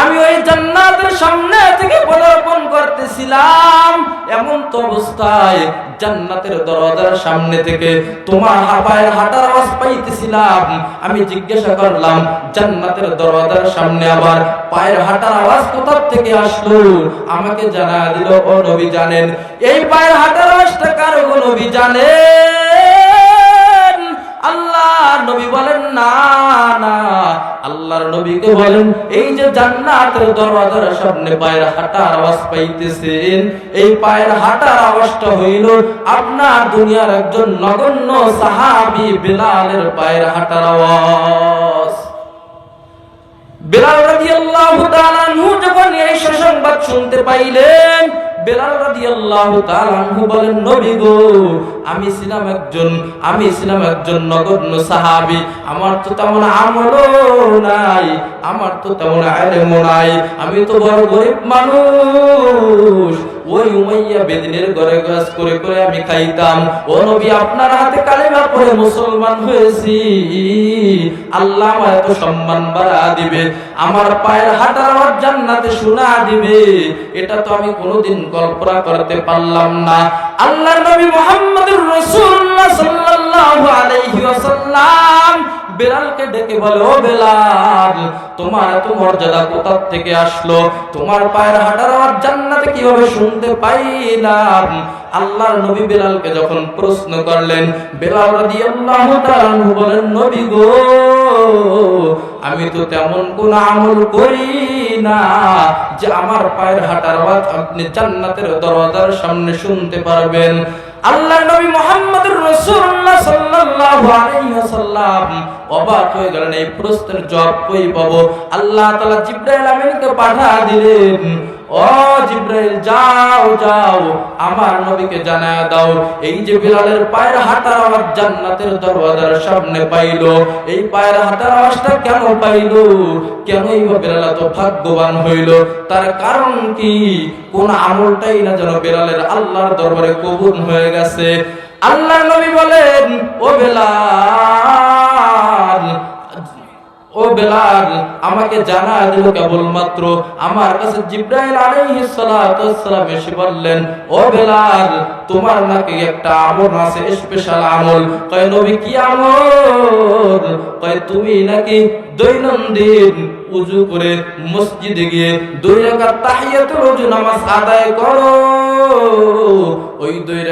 আমি ওই জান্নাতের সামনে থেকে পদার্পণ করতেছিলাম। এমন তো অবস্থায় জান্নাতের দরজার সামনে থেকে তোমার হাপায়ের হাঁটার আওয়াজ পাইতেছিলাম। আমি জিজ্ঞাসা করলাম, জান্নাতের দরজার সামনে আবার পায়ের হাঁটার আওয়াজ কোথা থেকে আসলো? আমাকে জানা দিল, ও নবী জানেন। এই পায়ের হাঁটার আওয়াজটা কার নবী জানেন? আল্লাহ নবী বলেন, না আল্লাহর নবীকে বলেন এই যে জান্নাতের দরওয়াজার সামনে পায়ের হাঁটার আওয়াজ পাইতেছেন এই পায়ের হাঁটার আওয়াজটা হইল আপনার দুনিয়ার একজন নগণ্য সাহাবী বিলালের পায়ের হাঁটার আওয়াজ। বেলাল রাদিয়াল্লাহু তাআলা যখন এই সুসংবাদ শুনতে পাইলেন বেলাল রাদিয়াল্লাহু তাআলা বলেন, নবী গো, আমি ছিলাম একজন, আমি ছিলাম একজন নগণ্য সাহাবী। আমার তো তেমন আমলও নাই, আমার তো তেমন ইলমও নাই। আমি তো বড় গরিব মানুষ। ওই উমাইয়া বেদিনের ঘরে গাছ করে করে আমি খাইতাম। ও নবী, আপনার হাতে কালিমা পড়ে মুসলমান হয়েছি। আল্লাহ আমার এত সম্মান বাড়া দিবে, আমার পায়ের হাঁটার আমার জান্নাতে শোনা দিবে। এটা তো আমি কোনোদিন কল্পনা করতে পারলাম না। আল্লাহর নবী মুহাম্মদুর রাসূলুল্লাহ সাল্লাল্লাহু আলাইহি ওয়াসাল্লাম বেলালকে ডেকে বলে ও বেলাল, তোমার এত মর্যাদা কোথা থেকে আসলো? তোমার পায়ের হাঁটার জান্নাতে কীভাবে শুনতে পাইলাম? আল্লাহর নবী বেলালকে যখন প্রশ্ন করলেন, বেলাল বলেন, নবী গো, আমি তো তেমন কোন আমল করি না যে আমার পায়ের হাঁটার আওয়াজ আপনি জান্নাতের দরজার সামনে শুনতে পারবেন। আল্লাহ নবী মুহাম্মদুর রাসূলুল্লাহ সাল্লাল্লাহু আলাইহি ওয়াসাল্লাম অবাক হয়ে গেলেন, এই প্রশ্নের জবাব কই পাবো? আল্লাহ তাআলা জিবরাইল আমিনকে পাঠা দিলেন, ও জিব্রাইল, যাও যাও, আমার নবীকে জানায় দাও। এই যে বিলালের পায়ের হাঁটার আওয়াজ জান্নাতের দরওয়াজার সামনে পাইলো, এই পায়ের হাঁটার আওয়াজটা কেন পাইলো? কেন এই বিলাল এত ভাগ্যবান হইল? তার কারণ কি? কোন আমলটাই না যেন বিলালের আল্লাহর দরবারে কবুল হয়ে গেছে। আল্লাহ নবী বলেন, ও বেলাল ও বেলাল, আমাকে জানা দিল কেবলমাত্র। আমার কাছে জিব্রাইল এসে বললেন, ও বেলাল, তোমার নাকি একটা আমল আছে স্পেশাল আমল। কয়, নবী, কি আমল? কয়, তুমি নাকি দৈনন্দিন উজু করে মসজিদে গিয়ে দুই রাকাত তাহিয়াতুল উজু নামাজ আদায় করো। ওই দুই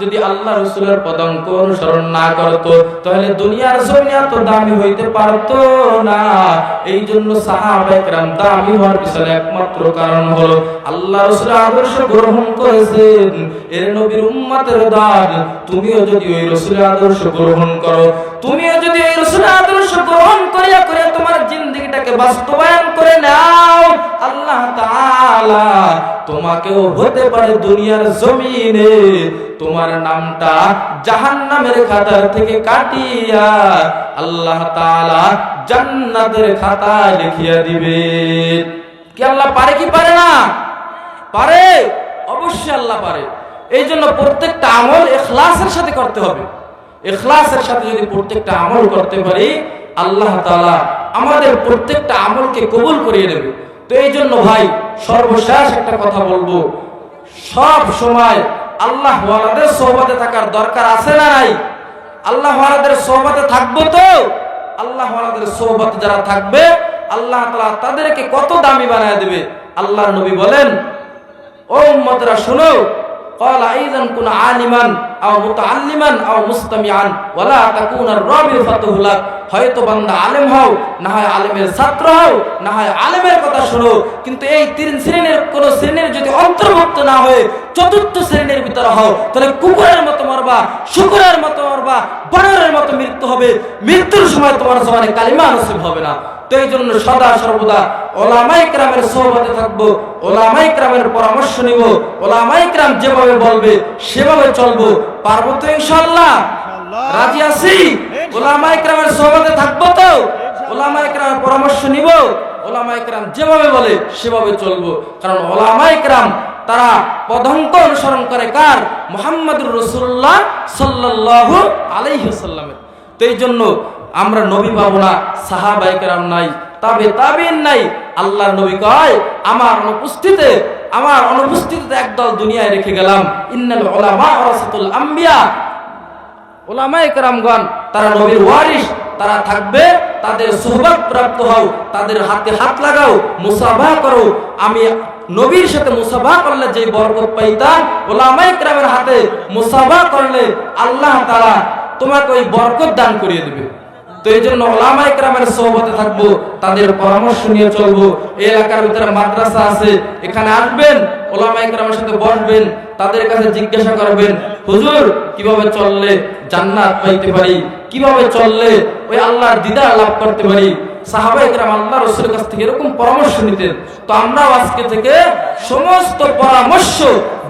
যদি আল্লাহ রসুলের পদাঙ্ক অনুসরণ না করত, তাহলে দুনিয়ার দামি হইতে পারতো না। এই জন্য সাহাবায়ে কেরাম দামি হওয়ার পিছনে একমাত্র কারণ হলো, আল্লাহ রসুলের আদর্শ গ্রহণ করেছেন। এর নবীর উম্মতের দান তুমিও যদি ওই রসুলের আদর্শ গ্রহণ করো তুমিও যদি ওই রসুলের আদর্শ গ্রহণ করিয়া করে তোমার জিন্দগিটাকে বাস্তবায়ন করে নাও, আল্লাহ তাআলা তোমাকেও হতে পারে দুনিয়ার জমিনে। তোমার নামটা জাহান্নামের খাতার থেকে কাটিয়া আল্লাহ তাআলা জান্নাতের খাতায় লিখিয়া দিবে। কি আল্লাহ পারে কি পারে না? পারে, অবশ্যই আল্লাহ পারে। এই জন্য প্রত্যেকটা আমল এখলাসের সাথে করতে হবে। এখলাসের সাথে যদি প্রত্যেকটা আমল করতে পারি, আল্লাহ তাআলা আমাদের প্রত্যেকটা আমলকে কবুল করিয়ে নেবে তো এই জন্য ভাই, সর্বশেষ একটা কথা বলব। সব সময় আল্লাহ ওয়ালাদের সোহবতে থাকার দরকার আছে না নাই? আল্লাহ ওয়ালাদের সোহবতে থাকব তো? আল্লাহ ওয়ালাদের সোহবতে যারা থাকবে, আল্লাহ তাআলা তাদেরকে কত দামি বানায় দেবে? আল্লাহ নবী বলেন, ও উম্মতরা, শুনো قال ايضا كن عالما او متعلما او مستمعا ولا تكون الرابع فتهلك হয়তো বান্দা আলেম হও না হয় আলেমের ছাত্র হও না হয় আলেমের কথা শোনো কিন্তু এই তিন শ্রেণীর কোন শ্রেণীর যদি অন্তর্ভুক্ত না হয়ে চতুর্থ শ্রেণীর ভিতরে হও তাহলে কুকুরের মতো মরবা শুকুরের মতো মরবা বানরের মতো মৃত্যু হবে মৃত্যুর সময় তোমার জমানে কালিমা নসিব হবে না তো এই জন্য সদা সর্বদা ওলামাই ক্রামের সোহবতে থাকব ওলামাই ক্রামের পরামর্শ নিব ওলামাই ক্রাম যেভাবে বলবে সেভাবে চলবো। পারব তো ইনশাল্লাহ রাজি আছি? ওলামাই ক্রামের সোহবতে থাকব তো? ওলামাই ক্রামের পরামর্শ নিব ওলামাই ক্রাম যেভাবে বলে সেভাবে চলবো। কারণ ওলামাই ক্রাম তারা পদঙ্ক অনুসরণ করে কার? মোহাম্মদুর রসুল্লাহ সাল্লাল্লাহু আলাইহি সাল্লামের তো এই জন্য আমরা নবী পাবো না সাহাবাই কেরাম নাই, তবে তাবিন নাই। আল্লাহর নবী কয়, আমার অনুপস্থিতিতে আমার অনুপস্থিতিতে একদল দুনিয়ায় রেখে গেলাম। ইন্নাল উলামা ওয়ারাসাতুল আম্বিয়া। ওলামায়ে কেরামগণ, তারা নবীর ওয়ারিস তারা থাকবে, তাদের সোহবত প্রাপ্ত হও, তাদের হাতে হাত লাগাও, মুসাফা করো। আমি নবীর সাথে মুসাফা করলে যে বরকত পাইতাম ওলামায়ে কেরামের হাতে মুসাফা করলে আল্লাহ তাআলা তোমাকে ওই বরকত দান করিয়ে দিবে। তো এই জন্য ওলামাই ক্রামের সহবতে থাকব, তাদের পরামর্শ নিয়ে চলবো। এই এলাকার ভিতরে মাদ্রাসা আছে, এখানে আসবেন ওলামাই ক্রামের সাথে বসবেন, তাদের কাছে জিজ্ঞাসা করবেন, হুজুর, কীভাবে চললে জান্নাত পাইতে পারি? কীভাবে চললে ওই আল্লাহর দিদার লাভ করতে পারি? ক্রাম আল্লাহ রসুলের কাছ থেকে এরকম পরামর্শ নিতেন। তো আমরাও আজকে থেকে সমস্ত পরামর্শ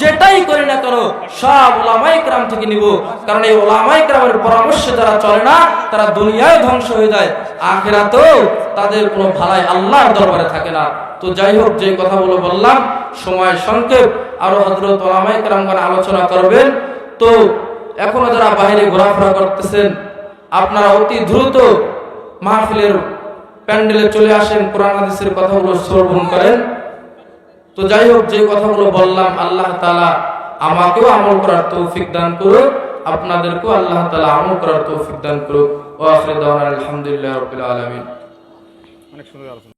যেটাই করি না কেন সব ওলামাই ক্রাম থেকে নিব। কারণ এই ওলামাই ক্রামের পরামর্শে যারা চলে না, তারা দুনিয়ায় ধ্বংস হয়ে যায়। আখেরাতেও তাদের কোনো ভালাই আল্লাহর দরবারে থাকে না। তো যাই হোক, যে কথাগুলো বললাম, সময় সংক্ষেপ। আরও হজরত ওলামাই ক্রামগণ আলোচনা করবেন। তো এখনও যারা বাইরে ঘোরাফেরা করতেছেন, আপনারা অতি দ্রুত মাহফিলের প্যান্ডেলে চলে আসেন, কোরআন হাদিসের কথাগুলো শ্রবণ করেন। তো যাই হোক, যে কথাগুলো বললাম, আল্লাহ তালা আমাকেও আমল করার তৌফিক দান করুক, আপনাদেরকেও আল্লাহ তালা আমল করার তৌফিক দান করুক। ও আসলে আলহামদুলিল্লাহ আলমিন। অনেক সুন্দর